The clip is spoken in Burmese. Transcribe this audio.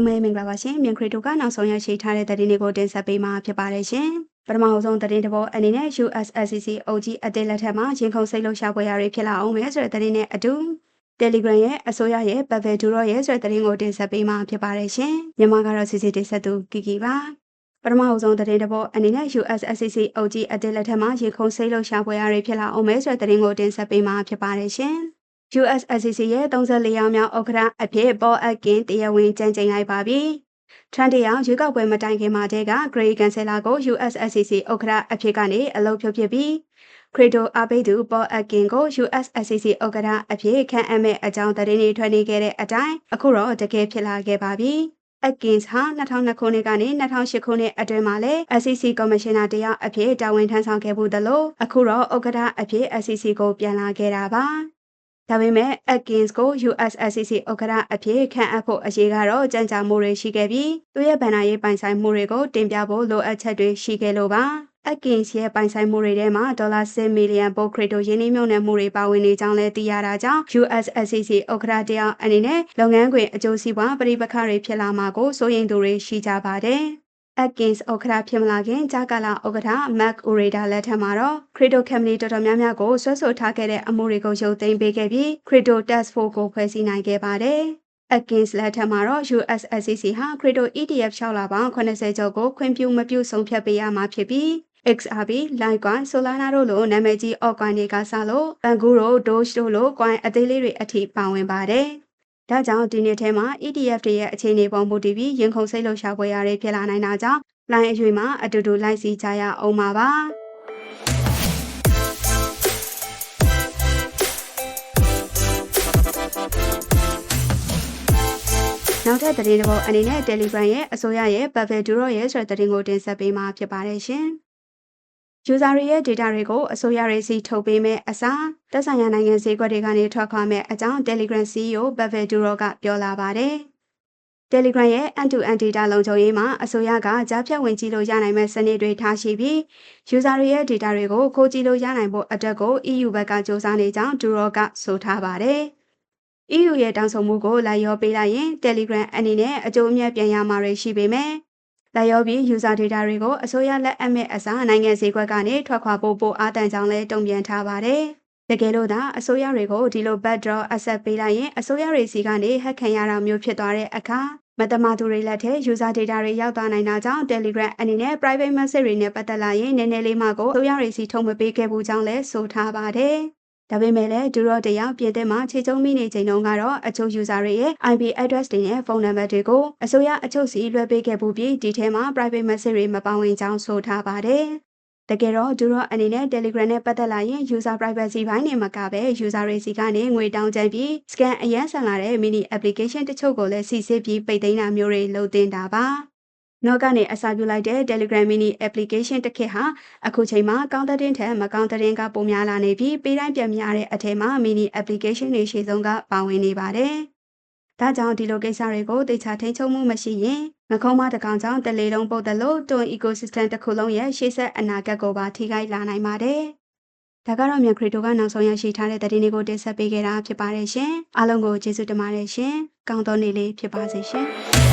လုံးပဲမင်္ဂလာပါရှင်မြန်ခရီတိုကနောက်ဆုံးရရှိထားတဲ့သတင်းတွေကိုတင်ဆက်ပေးမှာဖြစ်ပါတယ်ရှင်ပထမဆုံးသတင်းတစ်ပုဒ်အနေနဲ့ USSCC OG အသေးလက်ထက်မှာရင်ခုန်စိတ်လှုပ်ရှားပွဲရာတွေဖြစ်လာအောင်မယ်ဆိုတဲ့သတင်းနဲ့အတူ Telegram ရဲ့အစိုးရရဲ့ Pavel Duro ရဲ့ဆိုတဲ့သတင်းကိုတင်ဆက်ပေးမှာဖြစ်ပါတယ်ရှင်မြန်မာကတော့စီစီတင်ဆက်သူကီကီပါပထမအဆုံးသတင်းတစ်ပုဒ်အနေနဲ့ USSCC OG အသေးလက်ထက်မှာရင်ခုန်စိတ်လှုပ်ရှားပွဲရာတွေဖြစ်လာအောင်မယ်ဆိုတဲ့သတင်းကိုတင်ဆက်ပေးမှာဖြစ်ပါတယ်ရှင် USSCC ရဲ့34ရောင်မြောက်ဥက္ကဋ္ဌအဖြစ်ပေါ်အကင်တရားဝင်ကြံ့ကြိမ်လိုက်ပါပြီ။ထရန်တရာရွေးကောက်ပွဲမတိုင်ခင်မှာတည်းက Grey Councilor ကို USSCC ဥက္ကဋ္ဌအဖြစ်ကနေအလုပ်ဖြုတ်ဖြစ်ပြီးခရီတိုအပိတ်သူပေါ်အကင်ကို USSCC ဥက္ကဋ္ဌအဖြစ်ခန့်အပ်မဲ့အကြောင်းသတင်းတွေထွက်နေခဲ့တဲ့အတိုင်းအခုတော့တကယ်ဖြစ်လာခဲ့ပါပြီ။ Atkins ဟာ2002ခုနှစ်ကနေ2008ခုနှစ်အတွင်းမှာလည်း SCC ကော်မရှင်နာတယောက်အဖြစ်တာဝန်ထမ်းဆောင်ခဲ့မှုသလိုအခုတော့ဥက္ကဋ္ဌအဖြစ် SCC ကိုပြန်လာခဲ့တာပါ။ ဒါပေမဲ့ Atkins ကို USSCC ဥက္ကဋ္ဌအဖြစ်ခန့်အပ်ဖို့အရေးကတော့ကြံ့ကြာမှုတွေရှိခဲ့ပြီးသူရဲ့ဗန်နာရေးပိုင်ဆိုင်မှုတွေကိုတင်ပြဖို့လိုအပ်ချက်တွေရှိခဲ့လို့ပါ Atkins ရဲ့ပိုင်ဆိုင်မှုတွေထဲမှာဒေါ်လာ10မီလီယံပိုခရစ်တိုယင်းနှိမ့်မြုံနယ်မှုတွေပါဝင်နေကြောင်းလည်းသိရတာကြောင့် USSCC ဥက္ကဋ္ဌတယောက်အနေနဲ့လုပ်ငန်းခွင်အကျိုးစီးပွားပရိပခတွေဖြစ်လာမှာကိုစိုးရိမ်သူတွေရှိကြပါတယ်။ Atkins ဥက္ကဋ္ဌဖြစ်မလာခင်ကြာကာလဥက္ကဋ္ဌ Mark Ureda လက်ထက်မှာတော့ Crypto Company တော်တော်များများကိုဆွဲဆိုထားခဲ့တဲ့အမှုတွေကိုရုပ်သိမ်းပေးခဲ့ပြီး Crypto Task Force ကိုဖွဲ့စည်းနိုင်ခဲ့ပါတယ်။ Atkins လက်ထက်မှာတော့ USSCC ဟာ Crypto ETF 6လပေါင်း80ကျော်ကိုခွင့်ပြုမပြုဆုံးဖြတ်ပေးရမှာဖြစ်ပြီး XRP, Litecoin, Solana တို့လိုနာမည်ကြီး altcoin တွေကစလို့ Panguro, Doge တို့လို coin အသေးလေးတွေအထိပါဝင်ပါတယ်။ ဒါကြောင့်ဒီနေ့ထဲမှာ ETF တွေရဲ့အခြေအနေပေါ်မူတည်ပြီးရင်ခုန်စိတ်လှုပ်ရှားပွဲရတွေဖြစ်လာနိုင်တာကြောင့်လိုင်းအရွေမှာအတူတူလိုက်စီကြရအောင်ပါပါနောက်ထပ်သတင်းတစ်ပုဒ်အနေနဲ့ Telegram ရဲ့အစိုးရရဲ့ Pavel Duro ရဲ့ဆိုတဲ့သတင်းကိုတင်ဆက်ပေးမှာဖြစ်ပါတယ်ရှင်။ user တွေရဲ့ data တွေကိုအစိုးရတွေစီထုတ်ပေးမဲ့အစားတက်ဆိုင်ရာနိုင်ငံဈေးကွက်တွေကနေထွက်ခွာမဲ့အကြောင်း Telegram CEO Pavel Durov ကပြောလာပါတယ်။ Telegram ရဲ့ end-to-end data လုံခြုံရေးမှာအစိုးရကကြားဖြတ်ဝင်ကြည့်လို့ရနိုင်မဲ့စနစ်တွေထားရှိပြီး user တွေရဲ့ data တွေကိုခိုးကြည့်လို့ရနိုင်ဖို့အတွက်ကို EU ဘက်ကစ조사နေကြောင်း Durov ကဆိုထားပါတယ်။ EU ရဲ့တောင်းဆိုမှုကိုလိုက်ရောပေးလိုက်ရင် Telegram အနေနဲ့အကျိုးအမြတ်ပြန်ရမှာတွေရှိပေမဲ့ လက်ရောပြီး user data တွေကိုအစိုးရလက်အပ်မဲ့အစားနိုင်ငံစည်းကွက်ကနေထွက်ခွာဖို့ပိုအားတန်ကြောင်းလည်းတုံ့ပြန်ထားပါတယ်။တကယ်လို့သာအစိုးရတွေကိုဒီလို backdoor asset ပေးလိုက်ရင်အစိုးရတွေစီကနေ hack ခံရတာမျိုးဖြစ်သွားတဲ့အခါမတမာသူတွေလက်ထဲ user data တွေရောက်သွားနိုင်တာကြောင့် Telegram အနေနဲ့ private message တွေနဲ့ပတ်သက်လာရင်နည်းနည်းလေးမှကိုအစိုးရတွေစီထုတ်မပေးခဲ့ဘူးကြောင်းလည်းဆိုထားပါတယ်။ ဒါပေမဲ့လည်းဒူရော့တယောက်ပြင်သစ်မှာခြေကျုံမိနေချိန်တုန်းကတော့အချို့ user တွေရဲ့ IP address တွေနဲ့ဖုန်းနံပါတ်တွေကိုအစိုးရအချို့စီလွှဲပေးခဲ့မှုပြီးဒီထဲမှာ private message တွေမပါဝင်ကြောင်းဆိုထားပါတယ်။တကယ်တော့ဒူရော့အနေနဲ့ Telegram နဲ့ပတ်သက်လာရင် user privacy ဘိုင်းနေမှာကပဲ user တွေစီကနေငွေတောင်းကြပြီး scan အရန်ဆန်လာတဲ့ mini application တချို့ကိုလည်းစီစစ်ပြီးပိတ်သိမ်းတာမျိုးတွေလုပ်တင်တာပါ။ နော့ကနေအစာပြုလိုက်တဲ့ Telegram mini application တစ်ခေတ်ဟာအခုချိန်မှာကောင်းတဲ့တင်ထက်မကောင်းတဲ့တင်ကပုံများလာနေပြီးပေးတိုင်းပြန်များတဲ့အထက်မှာ mini application တွေရှေ့ဆုံးကပါဝင်နေပါတယ်။ဒါကြောင့်ဒီလိုကိစ္စတွေကိုတေချာထိန်းချုပ်မှုမရှိရင်ငခုံးမတကောင်ကြောင့်တလေလုံးပုတ်တယ်လို့တွန် ecosystem တစ်ခုလုံးရဲ့ရှေ့ဆက်အနာဂတ်ကိုပါထိခိုက်လာနိုင်ပါတယ်။ဒါကတော့မြန်ခရီတိုကနောက်ဆုံးရရှိထားတဲ့သတင်းတွေကိုတင်ဆက်ပေးခဲ့တာဖြစ်ပါတယ်ရှင်။အားလုံးကိုကျေးဇူးတင်ပါတယ်ရှင်။ကောင်းသောနေ့လေးဖြစ်ပါစေရှင်။